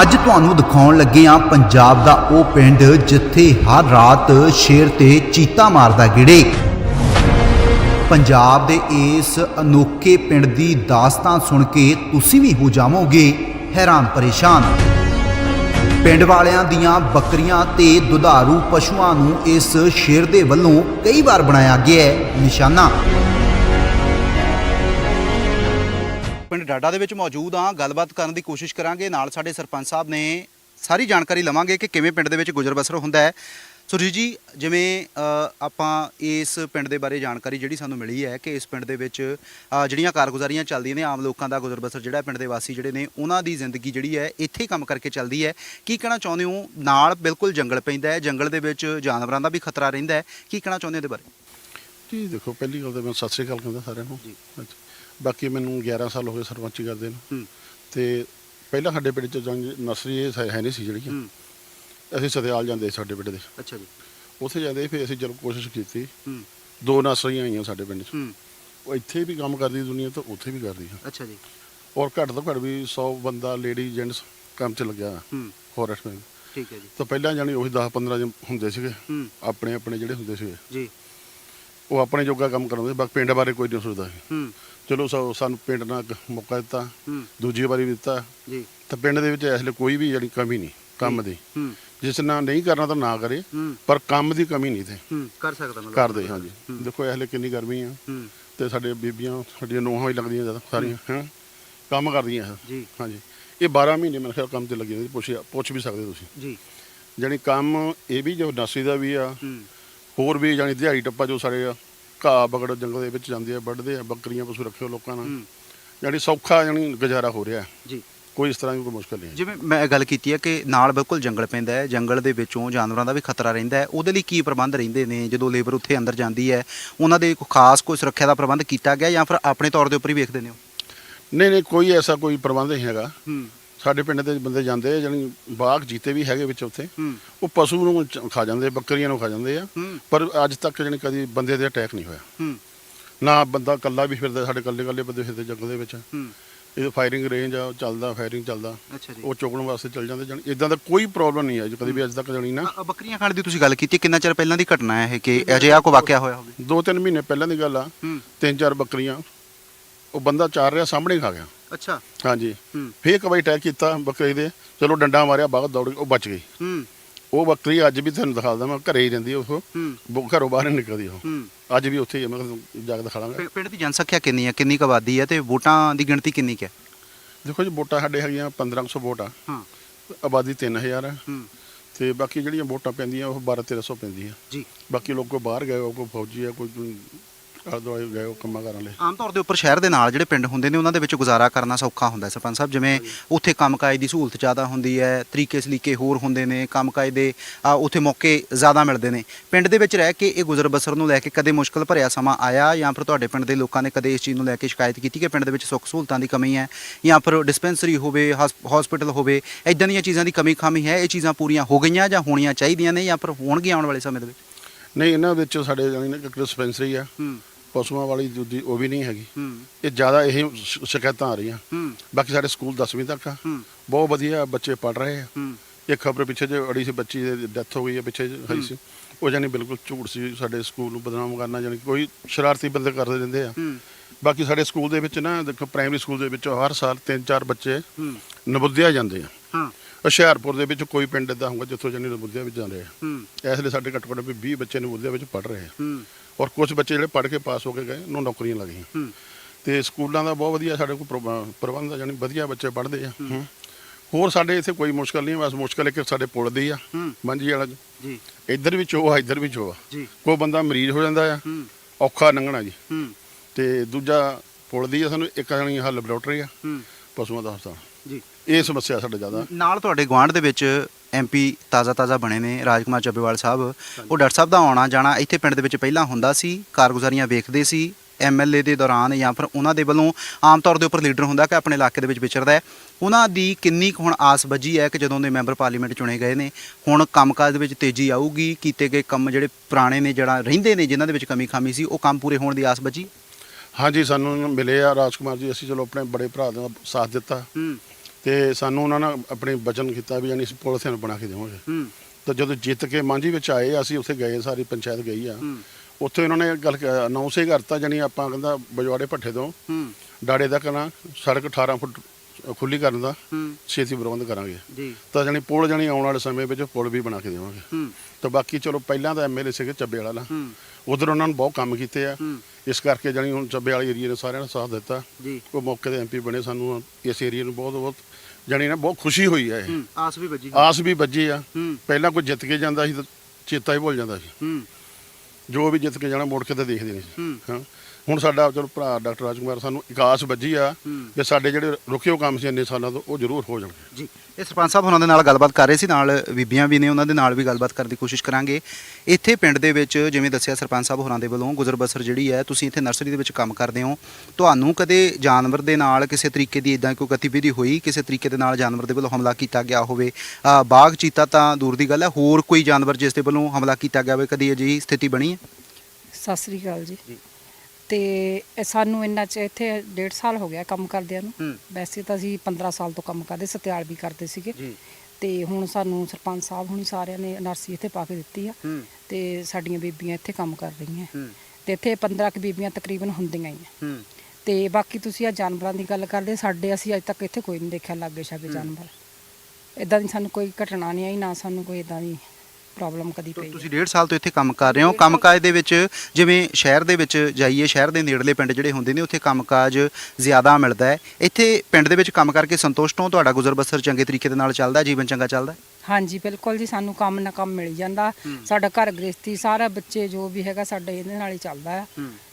ਅੱਜ ਤੁਹਾਨੂੰ ਦਿਖਾਉਣ ਲੱਗੇ ਹਾਂ ਪੰਜਾਬ ਦਾ ਉਹ ਪਿੰਡ ਜਿੱਥੇ ਹਰ ਰਾਤ ਸ਼ੇਰ ਤੇ ਚੀਤਾ ਮਾਰਦਾ ਗਿੜੇ। ਪੰਜਾਬ ਦੇ ਇਸ ਅਨੋਖੇ ਪਿੰਡ ਦੀ ਦਾਸਤਾਨ ਸੁਣ ਕੇ ਤੁਸੀਂ ਵੀ ਹੋ ਜਾਵੋਗੇ ਹੈਰਾਨ ਪਰੇਸ਼ਾਨ। ਪਿੰਡ ਵਾਲਿਆਂ ਦੀਆਂ ਬੱਕਰੀਆਂ ਤੇ ਦੁਧਾਰੂ ਪਸ਼ੂਆਂ ਨੂੰ ਇਸ ਸ਼ੇਰ ਦੇ ਵੱਲੋਂ ਕਈ ਵਾਰ ਬਣਾਇਆ ਗਿਆ ਹੈ ਨਿਸ਼ਾਨਾ। ਡਾਡਾ ਦੇ ਵਿੱਚ ਮੌਜੂਦ ਹਾਂ ਗੱਲਬਾਤ ਕਰਨ ਦੀ ਕੋਸ਼ਿਸ਼ ਕਰਾਂਗੇ। ਨਾਲ ਸਾਡੇ ਸਰਪੰਚ ਸਾਹਿਬ ਨੇ ਸਾਰੀ ਜਾਣਕਾਰੀ ਲਵਾਂਗੇ ਕਿ ਕਿਵੇਂ ਪਿੰਡ ਦੇ ਵਿੱਚ ਗੁਜ਼ਰ ਬਸਰ ਹੁੰਦਾ ਹੈ। ਸੁਰਜੀਤ ਜੀ ਜਿਵੇਂ ਆਪਾਂ ਇਸ ਪਿੰਡ ਦੇ ਬਾਰੇ ਜਾਣਕਾਰੀ ਜਿਹੜੀ ਸਾਨੂੰ ਮਿਲੀ ਹੈ ਕਿ ਇਸ ਪਿੰਡ ਦੇ ਵਿੱਚ ਜਿਹੜੀਆਂ ਕਾਰਗੁਜ਼ਾਰੀਆਂ ਚੱਲਦੀਆਂ ਨੇ ਆਮ ਲੋਕਾਂ ਦਾ ਗੁਜ਼ਰ ਬਸਰ ਜਿਹੜਾ ਪਿੰਡ ਦੇ ਵਾਸੀ ਜਿਹੜੇ ਨੇ ਉਹਨਾਂ ਦੀ ਜ਼ਿੰਦਗੀ ਜਿਹੜੀ ਹੈ ਇੱਥੇ ਹੀ ਕੰਮ ਕਰਕੇ ਚੱਲਦੀ ਹੈ। ਕੀ ਕਹਿਣਾ ਚਾਹੁੰਦੇ ਹੋ? ਨਾਲ ਬਿਲਕੁਲ ਜੰਗਲ ਪੈਂਦਾ ਹੈ ਜੰਗਲ ਦੇ ਵਿੱਚ ਜਾਨਵਰਾਂ ਦਾ ਵੀ ਖਤਰਾ ਰਹਿੰਦਾ ਹੈ। ਕੀ ਕਹਿਣਾ ਚਾਹੁੰਦੇ ਹੋ ਇਹਦੇ ਬਾਰੇ? ਜੀ ਦੇਖੋ ਪਹਿਲੀ ਗੱਲ ਤਾਂ ਮੈਂ ਸਤਿ ਸ੍ਰੀ ਅਕਾਲ ਕਹਿੰਦਾ ਸਾਰਿਆਂ ਨੂੰ। ਜੀ। ਬਾਕੀ ਮੈਨੂੰ 11 ਸਾਲ ਹੋ ਗਏ ਸਰਪੰਚੀ ਕਰਦੇ ਨੂੰ। ਤੇ ਪਹਿਲਾਂ ਸਾਡੇ ਪਿੰਡ ਚ ਜੰਗ ਨਰਸਰੀ ਇਹ ਹੈ ਨਹੀਂ ਸੀ ਜਿਹੜੀ। ਅਸੀਂ ਸਤਿਆਲ ਜਾਂਦੇ ਸੀ ਸਾਡੇ ਪਿੰਡ ਦੇ। ਅੱਛਾ ਜੀ। ਉੱਥੇ ਜਾਂਦੇ ਫਿਰ ਅਸੀਂ ਜਦੋਂ ਕੋਸ਼ਿਸ਼ ਕੀਤੀ। ਦੋ ਨਰਸਰੀਆਂ ਆਈਆਂ ਸਾਡੇ ਪਿੰਡ ਚ। ਉਹ ਇੱਥੇ ਵੀ ਕੰਮ ਕਰਦੀ ਦੁਨੀਆ ਤਾਂ ਉੱਥੇ ਵੀ ਕਰਦੀ ਹੈ ਅੱਛਾ ਜੀ। ਔਰ ਘੱਟ ਤੋਂ ਘੱਟ ਵੀ 100 ਬੰਦਾ ਲੇਡੀ ਜੈਂਟਸ ਕੰਮ ਚ ਲੱਗਿਆ। ਹੂੰ। ਫੋਰੈਸਟ ਵਿੱਚ ਠੀਕ ਹੈ ਜੀ। ਤਾਂ ਪਹਿਲਾਂ ਜਾਣੀ ਉਹੀ 10 15 ਹੁੰਦੇ ਸੀਗੇ। ਆਪਣੇ ਆਪਣੇ ਜਿਹੜੇ ਹੁੰਦੇ ਸੀਗੇ। ਜੀ। ਉਹ ਆਪਣੇ ਜੋਗਾ ਕੰਮ ਕਰਾਉਂਦੇ ਬਾਕੀ ਪਿੰਡ ਬਾਰੇ ਕੋਈ ਨਹੀਂ ਸੋਚਦਾ ਹੂੰ। ਚਲੋ ਸਾ- ਸਾਨੂੰ ਪਿੰਡ ਨਾਲ ਇੱਕ ਮੌਕਾ ਦਿੱਤਾ ਹੂੰ। ਦੂਜੀ ਵਾਰੀ ਵੀ ਦਿੱਤਾ। ਜੀ। ਤਾਂ ਪਿੰਡ ਦੇ ਵਿੱਚ ਇਸ ਲਈ ਕੋਈ ਵੀ ਜਿਹੜੀ ਕਮੀ ਨਹੀਂ ਕੰਮ ਦੀ। ਹੂੰ। ਜਿਸ ਨਾਲ ਨਹੀਂ ਕਰਨਾ ਤਾਂ ਨਾ ਕਰੇ ਹੂੰ। ਪਰ ਕੰਮ ਦੀ ਕਮੀ ਨਹੀਂ ਤੇ ਹੂੰ ਕਰ ਸਕਦਾ ਮਤਲਬ। ਕਰਦੇ ਹਾਂਜੀ। ਦੇਖੋ ਇਸ ਲਈ ਕਿੰਨੀ ਗਰਮੀ ਆ। ਹੂੰ। ਤੇ ਸਾਡੇ ਬੀਬੀਆਂ ਸਾਡੀਆਂ ਨੂੰਹਾਂ ਹੀ ਲੱਗਦੀਆਂ ਜ਼ਿਆਦਾ ਸਾਰੀਆਂ ਹਾਂ। ਕੰਮ ਕਰਦੀਆਂ ਇਹ। ਜੀ। ਹਾਂਜੀ। ਇਹ 12 ਮਹੀਨੇ ਮੇਰੇ ਖਿਆਲ ਕੰਮ ਤੇ ਲੱਗੀਆਂ ਨੇ ਪੁੱਛ ਪੁੱਛ ਵੀ ਸਕਦੇ ਤੁਸੀਂ। ਜੀ। ਜਾਣੀ ਕੰਮ ਇਹ ਵੀ ਜੋ ਨਰਸਰੀ ਦਾ ਵੀ ਆ ਹੂੰ। ਹੋਰ ਵੀ ਜਾਣੀ ਦਿਹਾੜੀ ਟੱਪਾ ਜੋ ਸਾਰੇ ਆ ਘਾਹ ਬਗੜ ਜੰਗਲ ਦੇ ਵਿੱਚ ਜਾਂਦੇ ਆ ਵੱਢਦੇ ਆ ਬੱਕਰੀਆਂ ਪਸ਼ੂ ਰੱਖੇ ਹੋਏ ਲੋਕਾਂ ਨਾਲ। ਜਾਣੀ ਸੌਖਾ ਜਾਣੀ ਗੁਜ਼ਾਰਾ ਹੋ ਰਿਹਾ। ਜੀ। ਕੋਈ ਇਸ ਤਰ੍ਹਾਂ ਦੀ ਕੋਈ ਮੁਸ਼ਕਲ ਨਹੀਂ ਜਿਵੇਂ ਮੈਂ ਗੱਲ ਕੀਤੀ ਹੈ ਕਿ ਨਾਲ ਬਿਲਕੁਲ ਜੰਗਲ ਪੈਂਦਾ ਹੈ ਜੰਗਲ ਦੇ ਵਿੱਚੋਂ ਜਾਨਵਰਾਂ ਦਾ ਵੀ ਖਤਰਾ ਰਹਿੰਦਾ ਹੈ। ਉਹਦੇ ਲਈ ਕੀ ਪ੍ਰਬੰਧ ਰਹਿੰਦੇ ਨੇ ਜਦੋਂ ਲੇਬਰ ਉੱਥੇ ਅੰਦਰ ਜਾਂਦੀ ਹੈ? ਉਹਨਾਂ ਦੇ ਕੋਈ ਖਾਸ ਕੋਈ ਸੁਰੱਖਿਆ ਦਾ ਪ੍ਰਬੰਧ ਕੀਤਾ ਗਿਆ ਜਾਂ ਫਿਰ ਆਪਣੇ ਤੌਰ ਦੇ ਉੱਪਰ ਹੀ ਵੇਖਦੇ ਨੇ ਨਹੀਂ ਨਹੀਂ ਕੋਈ ਐਸਾ ਕੋਈ ਪ੍ਰਬੰਧ ਨਹੀਂ ਹੈਗਾ। ਹੂੰ। ਸਾਡੇ ਪਿੰਡ ਦੇ ਬੰਦੇ ਜਾਂਦੇ ਆ ਜਾਣੀ ਬਾਗ ਜੀਤੇ ਵੀ ਹੈਗੇ ਵਿੱਚ ਉੱਥੇ। ਉਹ ਪਸ਼ੂ ਨੂੰ ਚ- ਖਾ ਜਾਂਦੇ ਬੱਕਰੀਆਂ ਨੂੰ ਖਾ ਜਾਂਦੇ ਆ। ਪਰ ਅੱਜ ਤੱਕ ਜਾਣੀ ਕਦੀ ਬੰਦੇ ਦੇ ਅਟੈਕ ਨਹੀਂ ਹੋਇਆ। ਨਾ ਬੰਦਾ ਕੱਲਾ ਵੀ ਫਿਰਦਾ ਸਾਡੇ ਕੱਲੇ ਕੱਲੇ ਬੰਦੇ ਫਿਰਦੇ ਜੰਗਲ ਦੇ ਵਿੱਚ। ਇਹ ਫਾਇਰਿੰਗ ਰੇਂਜ ਆ ਉਹ ਚੱਲਦਾ ਫਾਇਰਿੰਗ ਚੱਲਦਾ। ਅੱਛਾ ਜੀ। ਉਹ ਚੁਗਣ ਵਾਸਤੇ ਚੱਲ ਜਾਂਦੇ ਜਾਣੀ ਇਦਾਂ ਦਾ ਕੋਈ ਪ੍ਰੋਬਲਮ ਨਹੀਂ ਹੈ ਜੀ ਕਦੀ ਵੀ ਅੱਜ ਤੱਕ ਜਾਣੀ ਨਾ। ਅ- ਬੱਕਰੀਆਂ ਖਾਣ ਦੀ ਤੁਸੀਂ ਗੱਲ ਕੀਤੀ ਕਿੰਨਾ ਚਿਰ ਪਹਿਲਾਂ ਦੀ ਘਟਨਾ ਹੈ ਇਹ ਕਿ ਅਜਿਹਾ ਕੋਈ ਵਾਕਿਆ ਹੋਇਆ ਹੋਵੇ? ਦੋ ਤਿੰਨ ਮਹੀਨੇ ਪਹਿਲਾਂ ਦੀ ਗੱਲ ਆ। ਹੂੰ। ਤਿੰਨ ਚਾਰ ਬੱਕਰੀਆਂ। ਉਹ ਬੰਦਾ ਚਾਰ ਰਿਹਾ ਸਾਹਮਣੇ ਖਾ ਗਿਆ। ਅੱਛਾ। ਹਾਂਜੀ। ਹੂੰ। ਫੇਰ ਵਾਰੀ ਅਟੈਕ ਕੀਤਾ ਬੱਕਰੀ ਦੇ ਚਲੋ ਡੰਡਾ ਮਾਰਿਆ ਬਾਹਰ ਦੌੜ ਗਈ ਉਹ ਬਚ ਗਈ। ਹੂੰ। ਉਹ ਬੱਕਰੀ ਅੱਜ ਵੀ ਤੁਹਾਨੂੰ ਦਿਖਾ ਦਵਾਂ ਘਰੇ ਹੀ ਰਹਿੰਦੀ ਉਹ। ਹੂੰ। ਬ- ਘਰੋਂ ਬਾਹਰ ਨਹੀਂ ਨਿਕਲਦੀ ਉਹ। ਹੂੰ। ਅੱਜ ਵੀ ਉੱਥੇ ਹੀ ਮੈਂ ਕਿਹਾ ਜਾ ਕੇ ਦਿਖਾਵਾਂਗਾ ਪਿੰ- ਪਿੰਡ ਦੀ ਜਨਸੰਖਿਆ ਕਿੰਨੀ ਹੈ ਕਿੰਨੀ ਕੁ ਆਬਾਦੀ ਹੈ ਤੇ ਵੋਟਾਂ ਦੀ ਗਿਣਤੀ ਕਿੰਨੀ ਕੁ ਹੈ ਦੇਖੋ ਜੀ ਵੋਟਾਂ ਸਾਡੇ ਹੈਗੀਆਂ 1500 ਵੋਟ ਆ। ਹਾਂ। ਆਬਾਦੀ 3000 ਹੈ ਹੂੰ। ਤੇ ਬਾਕੀ ਜਿਹੜੀਆਂ ਵੋਟਾਂ ਪੈਂਦੀਆਂ ਉਹ 12 1300 ਪੈਂਦੀਆਂ। ਜੀ। ਬਾਕੀ ਲੋਕ ਕੋਈ ਬਾਹਰ ਗਏ ਕੋਈ ਫੌਜੀ ਆ ਕੋਈ ਗਏ ਕੰਮਾਂ ਕਰਨ ਲਈ। ਆਮ ਤੌਰ ਦੇ ਉੱਪਰ ਸ਼ਹਿਰ ਦੇ ਨਾਲ ਜਿਹੜੇ ਪਿੰਡ ਹੁੰਦੇ ਨੇ ਉਹਨਾਂ ਦੇ ਵਿੱਚ ਗੁਜ਼ਾਰਾ ਕਰਨਾ ਸੌਖਾ ਹੁੰਦਾ ਹੈ ਸਰਪੰਚ ਸਾਹਿਬ। ਜਿਵੇਂ ਉੱਥੇ ਕੰਮਕਾਜ ਦੀ ਸਹੂਲਤ ਜ਼ਿਆਦਾ ਹੁੰਦੀ ਹੈ ਤਰੀਕੇ ਸਲੀਕੇ ਹੋਰ ਹੁੰਦੇ ਨੇ ਕੰਮਕਾਜ ਦੇ ਆ, ਉੱਥੇ ਮੌਕੇ ਜ਼ਿਆਦਾ ਮਿਲਦੇ ਨੇ। ਪਿੰਡ ਦੇ ਵਿੱਚ ਰਹਿ ਕੇ ਇਹ ਗੁਜ਼ਰ ਬਸਰ ਨੂੰ ਲੈ ਕੇ ਕਦੇ ਮੁਸ਼ਕਲ ਭਰਿਆ ਸਮਾਂ ਆਇਆ ਜਾਂ ਫਿਰ ਤੁਹਾਡੇ ਪਿੰਡ ਦੇ ਲੋਕਾਂ ਨੇ ਕਦੇ ਇਸ ਚੀਜ਼ ਨੂੰ ਲੈ ਕੇ ਸ਼ਿਕਾਇਤ ਕੀਤੀ ਕਿ ਪਿੰਡ ਦੇ ਵਿੱਚ ਸੁੱਖ ਸਹੂਲਤਾਂ ਦੀ ਕਮੀ ਹੈ ਜਾਂ ਫਿਰ ਡਿਸਪੈਂਸਰੀ ਹੋਵੇ ਹਸਪੀਟਲ ਹੋਵੇ ਇਦਾਂ ਦੀਆਂ ਚੀਜ਼ਾਂ ਦੀ ਕਮੀ ਖਾਮੀ ਹੈ ਇਹ ਚੀਜ਼ਾਂ ਪੂਰੀਆਂ ਹੋ ਗਈਆਂ ਜਾਂ ਹੋਣੀਆਂ ਚਾਹੀਦੀਆਂ ਨੇ ਜਾਂ ਫਿਰ ਹੋਣਗੀਆਂ ਆਉਣ ਵਾਲੇ ਸਮੇਂ ਦੇ ਵਿੱਚ? ਨਹੀਂ ਇਹਨਾਂ ਵਿੱਚ ਸਾਡੇ ਜਾਣੀ ਨਾ ਇੱਕ ਡਿਸਪੈਂਸਰੀ ਆ। ਹੂੰ। ਪਸ਼ੂਆਂ ਵਾਲੀ ਦੂਜੀ ਉਹ ਵੀ ਨਹੀਂ ਹੈਗੀ। ਇਹ ਜ਼ਿਆਦਾ ਇਹ ਸ਼- ਸ਼ਿਕਾਇਤਾਂ ਆ ਰਹੀਆਂ। ਬਾਕੀ ਸਾਡੇ ਸਕੂਲ 10ਵੀਂ ਤੱਕ ਆ। ਬਹੁਤ ਵਧੀਆ ਬੱਚੇ ਪੜ ਰਹੇ ਆ। ਇਹ ਖਬਰ ਪਿੱਛੇ ਜੇ ਅੜੀ ਸੀ ਬੱਚੀ ਦੀ ਡੈਥ ਹੋ ਗਈ ਹੈ ਪਿੱਛੇ ਜਿਹੇ ਹੋਈ ਸੀ। ਉਹ ਜਾਨੀ ਬਿਲਕੁਲ ਝੂਠ ਸੀ ਸਾਡੇ ਸਕੂਲ ਨੂੰ ਬਦਨਾਮ ਕਰਨਾ ਜਾਨੀ ਕੋਈ ਸ਼ਰਾਰਤੀ ਬੰਦੇ ਕਰਦੇ ਰਹਿੰਦੇ ਆ। ਬਾਕੀ ਸਾਡੇ ਸਕੂਲ ਦੇ ਵਿੱਚ ਨਾ ਦੇਖੋ ਪ੍ਰਾਇਮਰੀ ਸਕੂਲ ਦੇ ਵਿੱਚ ਹਰ ਸਾਲ ਤਿੰਨ ਚਾਰ ਬੱਚੇ ਹੂੰ। ਨਵੋਦਿਆ ਜਾਂਦੇ ਆ। ਹਾਂ। ਹੁਸ਼ਿਆਰਪੁਰ ਦੇ ਵਿੱਚ ਕੋਈ ਪਿੰਡ ਇਦਾਂ ਹੋਊਗਾ ਜਿੱਥੋਂ ਜਾਨੀ ਨਵੋਦਿਆ ਵਿੱਚ ਜਾਂਦੇ ਆ। ਇਸ ਲਈ ਸਾਡੇ ਘੱਟੋ ਘੱਟ ਵੀ 20 ਬੱਚੇ ਨਵੋਦਿਆ ਵਿੱਚ ਪੜ ਰਹੇ ਆ। ਹੂੰ। ਔਰ ਕੁਝ ਬੱਚੇ ਜਿਹੜੇ ਪੜ ਕੇ ਪਾਸ ਹੋ ਕੇ ਗਏ ਉਹਨੂੰ ਨੌਕਰੀਆਂ ਲੱਗੀਆਂ ਹੂੰ। ਤੇ ਸਕੂਲਾਂ ਦਾ ਬਹੁਤ ਵਧੀਆ ਸਾਡੇ ਕੋਲ ਪ੍ਰਬ- ਪ੍ਰਬੰਧ ਆ ਜਾਨੀ ਵਧੀਆ ਬੱਚੇ ਪੜ੍ਹਦੇ ਆ। ਹੋਰ ਸਾਡੇ ਇੱਥੇ ਕੋਈ ਮੁਸ਼ਕਲ ਨਹੀਂ ਬਸ ਮੁਸ਼ਕਲ ਇੱਕ ਸਾਡੇ ਪੁਲ ਦੀ ਆ ਮੰਜੀ ਵਾਲਾ। ਜੀ। ਇੱਧਰ ਵੀ ਚੋ ਆ ਇੱਧਰ ਵੀ ਚੋ ਆ ਜੀ। ਕੋਈ ਬੰਦਾ ਮਰੀਜ਼ ਹੋ ਜਾਂਦਾ ਆ ਹੂੰ। ਔਖਾ ਲੰਘਣਾ ਜੀ। ਹੂੰ। ਤੇ ਦੂਜਾ ਪੁਲ ਦੀ ਆ ਸਾਨੂੰ ਇੱਕ ਜਾਣੀ ਆਹ ਲੈਬੋਰੇਟਰੀ ਆ ਹੂੰ। ਪਸ਼ੂਆਂ ਦਾ ਹਸਪਤਾਲ। ਜੀ। ਇਹ ਸਮੱਸਿਆ ਸਾਡੇ ਜ਼ਿਆਦਾ। ਨਾਲ ਤੁਹਾਡੇ ਗਵਾਂਢ ਦੇ ਵਿੱਚ ਐਮਪੀ ਤਾਜ਼ਾ ਤਾਜ਼ਾ ਬਣੇ ਨੇ ਰਾਜਕੁਮਾਰ ਚੱਬੇਵਾਲ ਸਾਹਿਬ। ਉਹ ਡਾਕਟਰ ਸਾਹਿਬ ਦਾ ਆਉਣਾ ਜਾਣਾ ਇੱਥੇ ਪਿੰਡ ਦੇ ਵਿੱਚ ਪਹਿਲਾਂ ਹੁੰਦਾ ਸੀ ਕਾਰਗੁਜ਼ਾਰੀਆਂ ਵੇਖਦੇ ਸੀ ਐਮਐਲਏ ਦੇ ਦੌਰਾਨ ਜਾਂ ਫਿਰ ਉਹਨਾਂ ਦੇ ਵੱਲੋਂ ਆਮ ਤੌਰ ਦੇ ਉੱਪਰ ਲੀਡਰ ਹੁੰਦਾ ਕਿ ਆਪਣੇ ਇਲਾਕੇ ਦੇ ਵਿੱਚ ਵਿਚਰਦਾ ਹੈ। ਉਹਨਾਂ ਦੀ ਕਿੰਨੀ ਕੁ ਹੁਣ ਆਸ ਵੱਜੀ ਹੈ ਕਿ ਜਦੋਂ ਦੇ ਮੈਂਬਰ ਪਾਰਲੀਮੈਂਟ ਚੁਣੇ ਗਏ ਨੇ ਹੁਣ ਕੰਮਕਾਜ ਦੇ ਵਿੱਚ ਤੇਜ਼ੀ ਆਊਗੀ ਕੀਤੇ ਗਏ ਕੰਮ ਜਿਹੜੇ ਪੁਰਾਣੇ ਨੇ ਜਿਹੜਾ ਰਹਿੰਦੇ ਨੇ ਜਿਨ੍ਹਾਂ ਦੇ ਵਿੱਚ ਕਮੀ ਖਾਮੀ ਸੀ ਉਹ ਕੰਮ ਪੂਰੇ ਹੋਣ ਦੀ ਆਸ ਵੱਜੀ? ਹਾਂਜੀ ਸਾਨੂੰ ਮਿਲੇ ਆ ਰਾਜਕੁਮਾਰ ਜੀ ਅਸੀਂ ਚਲੋ ਆਪਣੇ ਬੜੇ ਭਰਾ ਦਾ ਸਾਥ ਦਿੱਤਾ। ਤੇ ਸਾਨੂੰ ਉਹਨਾਂ ਨੇ ਆਪਣੇ ਵਚਨ ਕੀਤਾ ਵੀ ਜਾਨੀ ਅਸੀਂ ਪੁਲ ਸਾਨੂੰ ਬਣਾ ਕੇ ਦੇਵਾਂਗੇ। ਹੂੰ। ਤਾਂ ਜਦੋਂ ਜਿੱਤ ਕੇ ਮਾਂਝੀ ਵਿੱਚ ਆਏ ਅਸੀਂ ਉੱਥੇ ਗਏ ਸਾਰੀ ਪੰਚਾਇਤ ਗਈ ਆ। ਉੱਥੇ ਉਹਨਾਂ ਨੇ ਗੱਲ ਅਨਾਉਂਸ ਹੀ ਕਰਤਾ ਜਾਨੀ ਆਪਾਂ ਕਹਿੰਦਾ ਬਜਵਾੜੇ ਭੱਠੇ ਤੋਂ ਡਾੜੇ ਤੱਕ ਨਾ ਸੜਕ 18 ਫੁੱਟ ਖੁੱਲੀ ਕਰਨ ਦਾ ਛੇਤੀ ਪ੍ਰਬੰਧ ਕਰਾਂਗੇ। ਜੀ। ਤਾਂ ਜਾਨੀ ਪੁਲ ਜਾਨੀ ਆਉਣ ਵਾਲੇ ਸਮੇਂ ਵਿੱਚ ਪੁਲ ਵੀ ਬਣਾ ਕੇ ਦੇਵਾਂਗੇ। ਤਾਂ ਬਾਕੀ ਚਲੋ ਪਹਿਲਾਂ ਤਾਂ ਐਮਐਲਏ ਸੀਗੇ ਚੱਬੇ ਵਾਲਾ ਉਧਰ ਉਹਨਾਂ ਨੇ ਬਹੁਤ ਕੰਮ ਕੀਤੇ ਆ। ਇਸ ਕਰਕੇ ਜਾਨੀ ਹੁਣ ਚੱਬੇ ਵਾਲੇ ਏਰੀਆ ਨੇ ਸਾਰਿਆਂ ਨੇ ਸਾਥ ਦਿੱਤਾ। ਉਹ ਮੌਕੇ ਦੇ ਐਮਪੀ ਬਣੇ ਸਾਨੂੰ ਇਸ ਏਰੀਆ ਨੂੰ ਬਹੁਤ ਬਹੁਤ ਜਾਨੀ ਨਾ ਬਹੁਤ ਖੁਸ਼ੀ ਹੋਈ ਹੈ ਇਹ। ਆਸ ਵੀ ਵੱਜੀ। ਆਸ ਵੀ ਵੱਜੀ ਆ। ਹੂੰ। ਪਹਿਲਾਂ ਕੋਈ ਜਿੱਤ ਕੇ ਜਾਂਦਾ ਸੀ ਤਾਂ ਚੇਤਾ ਹੀ ਭੁੱਲ ਜਾਂਦਾ ਸੀ। ਹੂੰ। ਜੋ ਵੀ ਜਿੱਤ ਕੇ ਜਾਣਾ ਮੁੜ ਕੇ ਤਾਂ ਦੇਖਦੇ ਨਹੀਂ ਸੀ। ਹੂੰ। ਹਾਂ। ਹੁਣ ਸਾਡਾ ਚਲੋ ਭਰਾ ਡਾਕਟਰ ਰਾਜਕੁਮਾਰ ਸਾਨੂੰ ਇਕਾਸ ਵੱਜੀ ਆ ਕਿ ਸਾਡੇ ਜਿਹੜੇ ਰੁਕੇ ਹੋ ਕੰਮ ਸੀ ਇੰਨੇ ਸਾਲਾਂ ਤੋਂ ਉਹ ਜ਼ਰੂਰ ਹੋ ਜਾਣਗੇ ਜੀ ਇਹ ਸਰਪੰਚ ਸਾਹਿਬ ਉਹਨਾਂ ਦੇ ਨਾਲ ਗੱਲਬਾਤ ਕਰ ਰਹੇ ਸੀ ਨਾਲ ਬੀਬੀਆਂ ਵੀ ਨੇ ਉਹਨਾਂ ਦੇ ਨਾਲ ਵੀ ਗੱਲਬਾਤ ਕਰਨ ਦੀ ਕੋਸ਼ਿਸ਼ ਕਰਾਂਗੇ। ਇੱਥੇ ਪਿੰਡ ਦੇ ਵਿੱਚ ਜਿਵੇਂ ਦੱਸਿਆ ਸਰਪੰਚ ਸਾਹਿਬ ਹੋਰਾਂ ਦੇ ਵੱਲੋਂ ਗੁਜ਼ਰ ਬਸਰ ਜਿਹੜੀ ਹੈ ਤੁਸੀਂ ਇੱਥੇ ਨਰਸਰੀ ਦੇ ਵਿੱਚ ਕੰਮ ਕਰਦੇ ਹੋ। ਤੁਹਾਨੂੰ ਕਦੇ ਜਾਨਵਰ ਦੇ ਨਾਲ ਕਿਸੇ ਤਰੀਕੇ ਦੀ ਇਦਾਂ ਕੋਈ ਗਤੀਵਿਧੀ ਹੋਈ? ਕਿਸੇ ਤਰੀਕੇ ਦੇ ਨਾਲ ਜਾਨਵਰ ਦੇ ਵੱਲੋਂ ਹਮਲਾ ਕੀਤਾ ਗਿਆ ਹੋਵੇ? ਬਾਘ ਚੀਤਾ ਤਾਂ ਦੂਰ ਦੀ ਗੱਲ ਹੈ ਹੋਰ ਕੋਈ ਜਾਨਵਰ ਜਿਸ ਦੇ ਵੱਲੋਂ ਹਮਲਾ ਕੀਤਾ ਗਿਆ ਹੋਵੇ ਕਦੀ ਅਜਿਹੀ ਸਥਿਤੀ ਬਣੀ ਹੈ? ਸਤਿ ਸ੍ਰੀ ਅਕਾਲ ਜੀ। ਤੇ ਇਹ ਸਾਨੂੰ ਇੰਨਾ ਚ ਇੱਥੇ ਡੇਢ ਸਾਲ ਹੋ ਗਿਆ ਕੰਮ ਕਰਦਿਆਂ ਨੂੰ। ਹੂੰ। ਵੈਸੇ ਤਾਂ ਅਸੀਂ 15 ਸਾਲ ਤੋਂ ਕੰਮ ਕਰਦੇ ਸਤਿਆਲ ਵੀ ਕਰਦੇ ਸੀਗੇ। ਜੀ। ਤੇ ਹੁਣ ਸਾਨੂੰ ਸਰਪੰਚ ਸਾਹਿਬ ਹੁਣੀ ਸਾਰਿਆਂ ਨੇ ਨਰਸੀ ਇੱਥੇ ਪਾ ਕੇ ਦਿੱਤੀ ਆ। ਹੂੰ। ਤੇ ਸਾਡੀਆਂ ਬੀਬੀਆਂ ਇੱਥੇ ਕੰਮ ਕਰ ਰਹੀਆਂ। ਹੂੰ। ਤੇ ਇੱਥੇ 15 ਕੁ ਬੀਬੀਆਂ ਤਕਰੀਬਨ ਹੁੰਦੀਆਂ ਹੀ ਆ। ਹੂੰ। ਤੇ ਬਾਕੀ ਤੁਸੀਂ ਆ ਜਾਨਵਰਾਂ ਦੀ ਗੱਲ ਕਰਦੇ ਸਾਡੇ ਅਸੀਂ ਅੱਜ ਤੱਕ ਇੱਥੇ ਕੋਈ ਨਹੀਂ ਦੇਖਿਆ ਲਾਗੇ ਛਾਗੇ ਜਾਨਵਰ। ਇਦਾਂ ਦੀ ਸਾਨੂੰ ਕੋਈ ਘਟਨਾ ਨਹੀਂ ਆਈ ਨਾ ਸਾਨੂੰ ਕੋਈ ਇਦਾਂ ਦੀ ਪ੍ਰੋਬਲਮ ਕਦੀ ਪਈ ਤੁਸੀਂ ਡੇਢ ਸਾਲ ਤੋਂ ਇੱਥੇ ਕੰਮ ਕਰ ਰਹੇ ਹੋ। ਕੰਮਕਾਜ ਦੇ ਵਿੱਚ ਜਿਵੇਂ ਸ਼ਹਿਰ ਦੇ ਵਿੱਚ ਜਾਈਏ ਸ਼ਹਿਰ ਦੇ ਨੇੜਲੇ ਪਿੰਡ ਜਿਹੜੇ ਹੁੰਦੇ ਨੇ ਉੱਥੇ ਕੰਮਕਾਜ ਜ਼ਿਆਦਾ ਮਿਲਦਾ ਹੈ। ਇੱਥੇ ਪਿੰਡ ਦੇ ਵਿੱਚ ਕੰਮ ਕਰਕੇ ਸੰਤੁਸ਼ਟ ਹੋ? ਤੁਹਾਡਾ ਗੁਜ਼ਰ ਬਸਰ ਚੰਗੇ ਤਰੀਕੇ ਦੇ ਨਾਲ ਚੱਲਦਾ ਹੈ, ਜੀਵਨ ਚੰਗਾ ਚੱਲਦਾ ਹੈ? ਹਾਂਜੀ ਬਿਲਕੁਲ ਜੀ ਸਾਨੂੰ ਕੰਮ ਨਾ ਕੰਮ ਮਿਲ ਜਾਂਦਾ। ਸਾਡਾ ਘਰ ਗ੍ਰਸਤੀ ਸਾਰਾ ਬੱਚੇ ਜੋ ਵੀ ਹੈਗਾ ਸਾਡੇ ਇਹਦੇ ਨਾਲ ਹੀ ਚੱਲਦਾ ਆ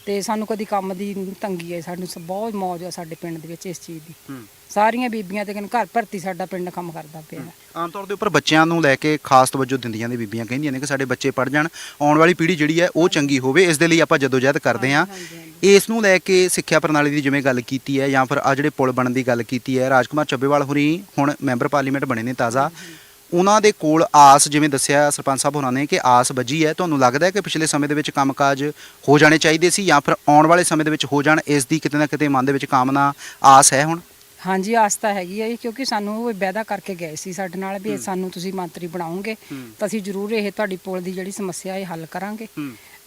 ਤੇ ਸਾਨੂੰ ਕਦੀ ਕੰਮ ਦੀ ਤੰਗੀ ਹੈ ਸਾਨੂੰ ਸ- ਬਹੁਤ ਮੌਜ ਆ ਸਾਡੇ ਪਿੰਡ ਦੇ ਵਿੱਚ ਇਸ ਚੀਜ਼ ਦੀ। ਸਾਰੀਆਂ ਬੀਬੀਆਂ ਤੇ ਘਰ ਭਰਤੀ ਸਾਡਾ ਪਿੰਡ ਕੰਮ ਕਰਦਾ ਪਿਆ ਹੈ। ਆਮ ਤੌਰ ਦੇ ਉੱਪਰ ਬੱਚਿਆਂ ਨੂੰ ਲੈ ਕੇ ਖਾਸ ਤਵੱਜੋ ਦਿੰਦੀਆਂ ਨੇ ਬੀਬੀਆਂ ਕਹਿੰਦੀਆਂ ਨੇ ਕਿ ਸਾਡੇ ਬੱਚੇ ਪੜ ਜਾਣ ਆਉਣ ਵਾਲੀ ਪੀੜ੍ਹੀ ਜਿਹੜੀ ਹੈ ਉਹ ਚੰਗੀ ਹੋਵੇ ਇਸ ਦੇ ਲਈ ਆਪਾਂ ਜਦੋਜਹਿਦ ਕਰਦੇ ਹਾਂ। ਇਸ ਨੂੰ ਲੈ ਕੇ ਸਿੱਖਿਆ ਪ੍ਰਣਾਲੀ ਦੀ ਜਿਵੇਂ ਗੱਲ ਕੀਤੀ ਹੈ ਜਾਂ ਫਿਰ ਆ ਜਿਹੜੇ ਪੁਲ ਬਣਨ ਦੀ ਗੱਲ ਕੀਤੀ ਹੈ ਰਾਜਕੁਮਾਰ ਚੱਬੇਵਾਲ ਹੋਰੀ ਹੁਣ ਮੈਂਬਰ ਪਾਰਲੀਮੈਂਟ ਬਣੇ ਨੇ ਤਾਜ਼ਾ। ਉਹਨਾਂ ਦੇ ਕੋਲ ਆਸ ਜਿਵੇਂ ਦੱਸਿਆ ਸਰਪੰਚ ਸਾਹਿਬ ਹੋਰਾਂ ਨੇ ਕਿ ਆਸ ਵੱਜੀ ਹੈ ਤੁਹਾਨੂੰ ਲੱਗਦਾ ਹੈ ਕਿ ਪਿਛਲੇ ਸਮੇਂ ਦੇ ਵਿੱਚ ਕੰਮਕਾਜ ਹੋ ਜਾਣੇ ਚਾਹੀਦੇ ਸੀ ਜਾਂ ਫਿਰ ਆਉਣ ਵਾਲੇ ਸਮੇਂ ਦੇ ਵਿੱਚ ਹੋ ਜਾਣ ਇਸ ਦੀ ਕਿਤੇ ਨਾ ਕਿਤੇ ਮਨ ਦੇ ਵਿੱਚ ਕਾਮਨਾ ਆਸ ਹੈ ਹੁਣ? ਹਾਂਜੀ ਆਸ ਤਾਂ ਹੈਗੀ ਹੈ ਜੀ, ਕਿਉਂਕਿ ਸਾਨੂੰ ਉਹ ਵਾਅਦਾ ਕਰਕੇ ਗਏ ਸੀ ਸਾਡੇ ਨਾਲ ਵੀ ਇਹ ਸਾਨੂੰ ਤੁਸੀਂ ਮੰਤਰੀ ਬਣਾਓਗੇ ਤਾਂ ਅਸੀਂ ਜ਼ਰੂਰ ਇਹ ਤੁਹਾਡੀ ਪੁਲ ਦੀ ਜਿਹੜੀ ਸਮੱਸਿਆ ਇਹ ਹੱਲ ਕਰਾਂਗੇ।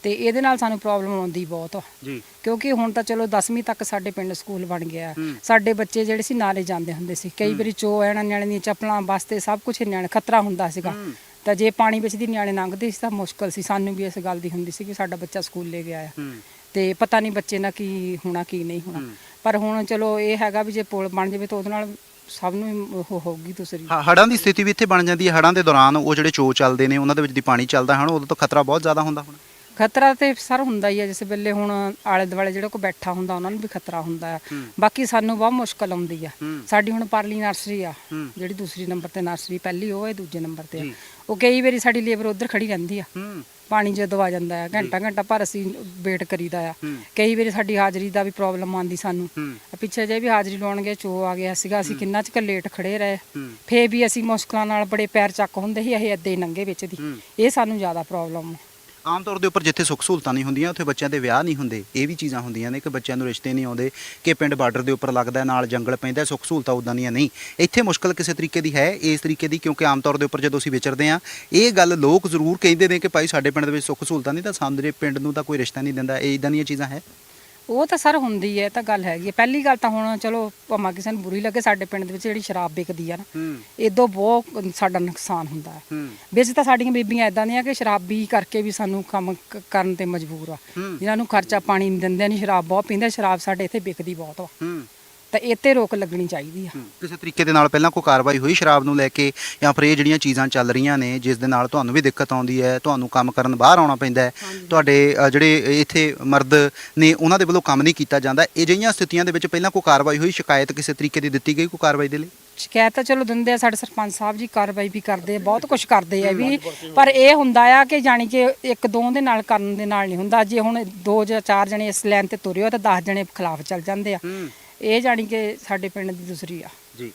ਤੇ ਇਹਦੇ ਨਾਲ ਸਾਨੂੰ ਪ੍ਰੋਬਲਮ ਆਉਂਦੀ ਬਹੁਤ ਜੀ। ਕਿਉਂਕਿ ਹੁਣ ਤਾਂ ਚਲੋ 10ਵੀਂ ਤੱਕ ਸਾਡੇ ਪਿੰਡ ਸਕੂਲ ਬਣ ਗਿਆ। ਸਾਡੇ ਬੱਚੇ ਜਿਹੜੇ ਸੀ ਨਾਲੇ ਜਾਂਦੇ ਹੁੰਦੇ ਸੀ। ਕਈ ਵਾਰੀ ਚੋ ਐਣਾ ਨਿਆਣੇ ਦੀਆਂ ਚੱਪਲਾਂ ਵਾਸਤੇ ਸਭ ਕੁਝ ਨਿਆਣੇ ਖਤਰਾ ਹੁੰਦਾ ਸੀਗਾ। ਤਾਂ ਜੇ ਪਾਣੀ ਵਿੱਚ ਦੀ ਨਿਆਣੇ ਲੰਘਦੇ ਸੀ ਤਾਂ ਮੁਸ਼ਕਲ ਸੀ। ਸਾਨੂੰ ਵੀ ਇਸ ਗੱਲ ਦੀ ਹੁੰਦੀ ਸੀ ਕਿ ਸਾਡਾ ਬੱਚਾ ਸਕੂਲ ਲੈ ਗਿਆ ਆ ਤੇ ਪਤਾ ਨਹੀਂ ਬੱਚੇ ਨਾਲ ਕੀ ਹੋਣਾ ਕੀ ਨਹੀਂ ਹੋਣਾ। ਪਰ ਹੁਣ ਚਲੋ ਇਹ ਹੈਗਾ ਵੀ ਜੇ ਪੁਲ ਬਣ ਜਾਵੇ ਤਾਂ ਉਹਦੇ ਨਾਲ ਸਭ ਨੂੰ ਉਹ ਹੋਊਗੀ ਦੂਸਰੀ। ਹ- ਹੜ੍ਹਾਂ ਦੀ ਸਥਿਤੀ ਵੀ ਇੱਥੇ ਬਣ ਜਾਂਦੀ ਹੈ। ਹੜ੍ਹਾਂ ਦੇ ਦੌਰਾਨ ਉਹ ਜਿਹੜੇ ਚੋ ਚੱਲਦੇ ਨੇ ਉਹਨਾਂ ਦੇ ਵਿੱਚ ਦੀ ਪਾਣੀ ਚੱਲਦਾ ਹਨ ਉਦੋਂ ਤਾਂ ਖਤਰਾ ਬਹੁਤ ਜ਼ਿਆਦਾ ਹੁੰਦਾ ਹੁਣ। ਖਤਰਾ ਤੇ ਸਰ ਹੁੰਦਾ ਹੀ ਹੈ ਜਿਸ ਵੇਲੇ ਹੁਣ ਆਲੇ ਦੁਆਲੇ ਜਿਹੜਾ ਕੋਈ ਬੈਠਾ ਹੁੰਦਾ ਉਹਨਾਂ ਨੂੰ ਵੀ ਖਤਰਾ ਹੁੰਦਾ ਹੈ। ਬਾਕੀ ਸਾਨੂੰ ਬਹੁਤ ਮੁਸ਼ਕਲ ਆਉਂਦੀ ਆ। ਸਾਡੀ ਹੁਣ ਪਰਲੀ ਨਰਸਰੀ ਆ। ਜਿਹੜੀ ਦੂਸਰੀ ਨੰਬਰ ਤੇ ਨਰਸਰੀ ਪਹਿਲੀ ਉਹ ਹੈ ਦੂਜੇ ਨੰਬਰ ਤੇ ਆ। ਉਹ ਕਈ ਵਾਰੀ ਸਾਡੀ ਲੇਬਰ ਉੱਧਰ ਖੜੀ ਰਹਿੰਦੀ ਆ। ਪਾਣੀ ਜਦੋਂ ਆ ਜਾਂਦਾ ਹੈ ਘੰਟਾ ਘੰਟਾ ਪਰ ਅਸੀਂ ਵੇਟ ਕਰੀਦਾ ਆ। ਕਈ ਵਾਰੀ ਸਾਡੀ ਹਾਜ਼ਰੀ ਦਾ ਵੀ ਪ੍ਰੋਬਲਮ ਆਉਂਦੀ ਸਾਨੂੰ। ਪਿੱਛੇ ਜੇ ਵੀ ਹਾਜ਼ਰੀ ਲਾਉਣ ਗਏ ਚੋ ਆ ਗਿਆ ਸੀਗਾ ਅਸੀਂ ਕਿੰਨਾ ਚਿਰ ਲੇਟ ਖੜੇ ਰਹੇ। ਫੇਰ ਵੀ ਅਸੀਂ ਮੁਸ਼ਕਲਾਂ ਨਾਲ ਬੜੇ ਪੈਰ ਚੱਕ ਹੁੰਦੇ ਸੀ ਅਸੀਂ ਅੱਦੇ ਨੰਗੇ ਵਿੱਚ ਦੀ। ਇਹ ਸਾਨੂੰ ਜ਼ਿਆਦਾ ਪ੍ਰੋਬਲਮ ਆਮ ਤੌਰ ਦੇ ਉੱਪਰ ਜਿੱਥੇ ਸੁੱਖ ਸਹੂਲਤਾਂ ਨਹੀਂ ਹੁੰਦੀਆਂ, ਉੱਥੇ ਬੱਚਿਆਂ ਦੇ ਵਿਆਹ ਨਹੀਂ ਹੁੰਦੇ। ਇਹ ਵੀ ਚੀਜ਼ਾਂ ਹੁੰਦੀਆਂ ਨੇ ਕਿ ਬੱਚਿਆਂ ਨੂੰ ਰਿਸ਼ਤੇ ਨਹੀਂ ਆਉਂਦੇ, ਕਿ ਪਿੰਡ ਬਾਰਡਰ ਦੇ ਉੱਪਰ ਲੱਗਦਾ ਨਾਲ ਜੰਗਲ ਪੈਂਦਾ ਸੁੱਖ ਸਹੂਲਤਾਂ ਉਦਾਂ ਦੀਆਂ ਨਹੀਂ। ਇੱਥੇ ਮੁਸ਼ਕਲ ਕਿਸੇ ਤਰੀਕੇ ਦੀ ਹੈ, ਇਸ ਤਰੀਕੇ ਦੀ, ਕਿਉਂਕਿ ਆਮ ਤੌਰ ਦੇ ਉੱਪਰ ਜਦੋਂ ਅਸੀਂ ਵਿਚਰਦੇ ਹਾਂ, ਇਹ ਗੱਲ ਲੋਕ ਜ਼ਰੂਰ ਕਹਿੰਦੇ ਨੇ ਕਿ ਭਾਈ ਸਾਡੇ ਪਿੰਡ ਦੇ ਵਿੱਚ ਸੁੱਖ ਸਹੂਲਤਾਂ ਨਹੀਂ, ਤਾਂ ਸਾਡੇ ਪਿੰਡ ਨੂੰ ਤਾਂ ਕੋਈ ਰਿਸ਼ਤਾ ਨਹੀਂ ਦਿੰਦਾ। ਇਹ ਇਦਾਂ ਦੀਆਂ ਚੀਜ਼ਾਂ ਹੈ? ਉਹ ਤਾਂ ਸਰ ਹੁੰਦੀ ਹੈ ਇਹ ਤਾਂ ਗੱਲ ਹੈਗੀ ਹੈ। ਪਹਿਲੀ ਗੱਲ ਤਾਂ ਹੁਣ ਚਲੋ ਭਾਵੇਂ ਕਿਸੇ ਨੂੰ ਬੁਰੀ ਲੱਗੇ ਸਾਡੇ ਪਿੰਡ ਦੇ ਵਿੱਚ ਜਿਹੜੀ ਸ਼ਰਾਬ ਵਿਕਦੀ ਆ ਨਾ ਹੂੰ। ਇਦੋਂ ਬਹੁਤ ਸਾਡਾ ਨੁਕਸਾਨ ਹੁੰਦਾ ਹੈ। ਹੂੰ। ਵਿੱਚ ਤਾਂ ਸਾਡੀਆਂ ਬੀਬੀਆਂ ਇਦਾਂ ਦੀਆਂ ਕਿ ਸ਼ਰਾਬੀ ਕਰਕੇ ਵੀ ਸਾਨੂੰ ਕੰਮ ਕ- ਕਰਨ ਤੇ ਮਜਬੂਰ ਆ। ਹੂੰ। ਜਿਨ੍ਹਾਂ ਨੂੰ ਖਰਚਾ ਪਾਣੀ ਨਹੀਂ ਦਿੰਦੇ ਨਹੀਂ ਸ਼ਰਾਬ ਬਹੁਤ ਪੀਂਦੇ ਸ਼ਰਾਬ ਸਾਡੇ ਇੱਥੇ ਵਿਕਦੀ ਬਹੁਤ ਹੂੰ। ਤਾਂ ਇਹ ਤੇ ਰੋਕ ਲੱਗਣੀ ਚਾਹੀਦੀ ਆ। ਕਿਸੇ ਤਰੀਕੇ ਦੇ ਨਾਲ ਪਹਿਲਾਂ ਕੋਈ ਕਾਰਵਾਈ ਹੋਈ ਸ਼ਰਾਬ ਨੂੰ ਲੈ ਕੇ ਜਾਂ ਫਿਰ ਇਹ ਜਿਹੜੀਆਂ ਚੀਜ਼ਾਂ ਚੱਲ ਰਹੀਆਂ ਨੇ ਜਿਸ ਦੇ ਨਾਲ ਤੁਹਾਨੂੰ ਵੀ ਦਿੱਕਤ ਆਉਂਦੀ ਹੈ ਤੁਹਾਨੂੰ ਕੰਮ ਕਰਨ ਬਾਹਰ ਆਉਣਾ ਪੈਂਦਾ ਹੈ ਤੁਹਾਡੇ ਅ, ਜਿਹੜੇ ਇੱਥੇ ਮਰਦ ਨੇ ਉਹਨਾਂ ਦੇ ਵੱਲੋਂ ਕੰਮ ਨਹੀਂ ਕੀਤਾ ਜਾਂਦਾ ਇਹ ਜਿਹੀਆਂ ਸਥਿਤੀਆਂ ਦੇ ਵਿੱਚ ਪਹਿਲਾਂ ਕੋਈ ਕਾਰਵਾਈ ਹੋਈ ਸ਼ਿਕਾਇਤ ਕਿਸੇ ਤਰੀਕੇ ਦੀ ਦਿੱਤੀ ਗਈ ਕੋਈ ਕਾਰਵਾਈ ਦੇ ਲਈ? ਸ਼ਿਕਾਇਤ ਤਾਂ ਚਲੋ ਦਿੰਦੇ ਆ ਸਾਡੇ ਸਰਪੰਚ ਸਾਹਿਬ ਜੀ ਕਾਰਵਾਈ ਵੀ ਕਰਦੇ ਆ ਬਹੁਤ ਕੁਝ ਕਰਦੇ ਆ ਵੀ ਪਰ ਇਹ ਹੁੰਦਾ ਆ ਕਿ ਜਾਣੀ ਕਿ ਇੱਕ ਦੋ ਦੇ ਨਾਲ ਕਰਨ ਦੇ ਨਾਲ ਨਹੀਂ ਹੁੰਦਾ ਜੇ ਹੁਣ ਦੋ ਜਾਂ ਚਾਰ ਜਣੇ ਇਸ ਲਾਈਨ ਤੇ ਤੁਰੇ ਹੋ ਤਾਂ 10 ਜਣੇ ਖਿਲਾਫ ਚੱਲ ਜਾਂਦੇ ਆ। ਇਹ ਜਾਣੀ ਕਿ ਸਾਡੇ ਪਿੰਡ ਦੀ ਦੂਸਰੀ ਆ। ਜੀ।